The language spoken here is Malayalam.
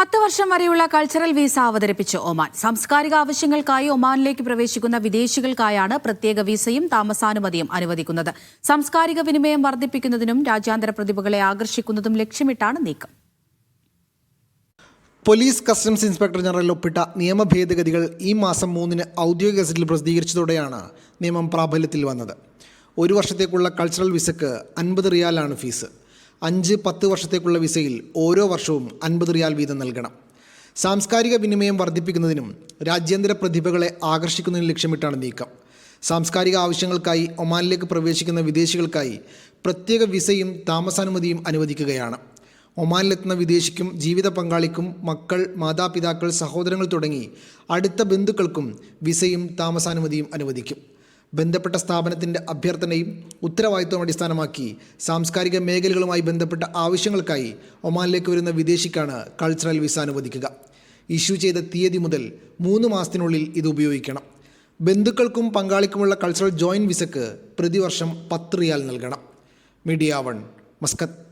പത്ത് വർഷം വരെയുള്ള കൾച്ചറൽ വിസ അവതരിപ്പിച്ച് ഒമാൻ. സാംസ്കാരിക ആവശ്യങ്ങൾക്കായി ഒമാനിലേക്ക് പ്രവേശിക്കുന്ന വിദേശികൾക്കായാണ് പ്രത്യേക വിസയും താമസാനുമതിയും അനുവദിക്കുന്നത്. സാംസ്കാരിക വിനിമയം വർദ്ധിപ്പിക്കുന്നതിനും രാജ്യാന്തര പ്രതിഭകളെ ആകർഷിക്കുന്നതും ലക്ഷ്യമിട്ടാണ് നീക്കം. പോലീസ് കസ്റ്റംസ് ഇൻസ്പെക്ടർ ജനറൽ ഒപ്പിട്ട നിയമ ഭേദഗതികൾ ഈ മാസം മൂന്നിന് ഔദ്യോഗിക ഗസറ്റിൽ പ്രസിദ്ധീകരിച്ചതോടെയാണ് നിയമം പ്രാബല്യത്തിൽ വന്നത്. ഒരു വർഷത്തേക്കുള്ള കൾച്ചറൽ വിസയ്ക്ക് അൻപത് റിയാലാണ് ഫീസ്. അഞ്ച് പത്ത് വർഷത്തേക്കുള്ള വിസയിൽ ഓരോ വർഷവും അൻപത് റിയാൽ വീതം നൽകണം. സാംസ്കാരിക വിനിമയം വർദ്ധിപ്പിക്കുന്നതിനും രാജ്യാന്തര പ്രതിഭകളെ ആകർഷിക്കുന്നതിനും ലക്ഷ്യമിട്ടാണ് നീക്കം. സാംസ്കാരിക ആവശ്യങ്ങൾക്കായി ഒമാനിലേക്ക് പ്രവേശിക്കുന്ന വിദേശികൾക്കായി പ്രത്യേക വിസയും താമസാനുമതിയും അനുവദിക്കുകയാണ്. ഒമാനിലെത്തുന്ന വിദേശിക്കും ജീവിത പങ്കാളിക്കും മക്കൾ മാതാപിതാക്കൾ സഹോദരങ്ങൾ തുടങ്ങി അടുത്ത ബന്ധുക്കൾക്കും വിസയും താമസാനുമതിയും അനുവദിക്കും. ബന്ധപ്പെട്ട സ്ഥാപനത്തിന്റെ അഭ്യർത്ഥനയും ഉത്തരവാദിത്വം അടിസ്ഥാനമാക്കി സാംസ്കാരിക മേഖലകളുമായി ബന്ധപ്പെട്ട ആവശ്യങ്ങൾക്കായി ഒമാനിലേക്ക് വരുന്ന വിദേശിക്കാണ് കൾച്ചറൽ വിസ അനുവദിക്കുക. ഇഷ്യൂ ചെയ്ത തീയതി മുതൽ മൂന്ന് മാസത്തിനുള്ളിൽ ഇത് ഉപയോഗിക്കണം. ബന്ധുക്കൾക്കും പങ്കാളിക്കുമുള്ള കൾച്ചറൽ ജോയിന്റ് വിസക്ക് പ്രതിവർഷം പത്ത് റിയാൽ നൽകണം. Media one Muscat.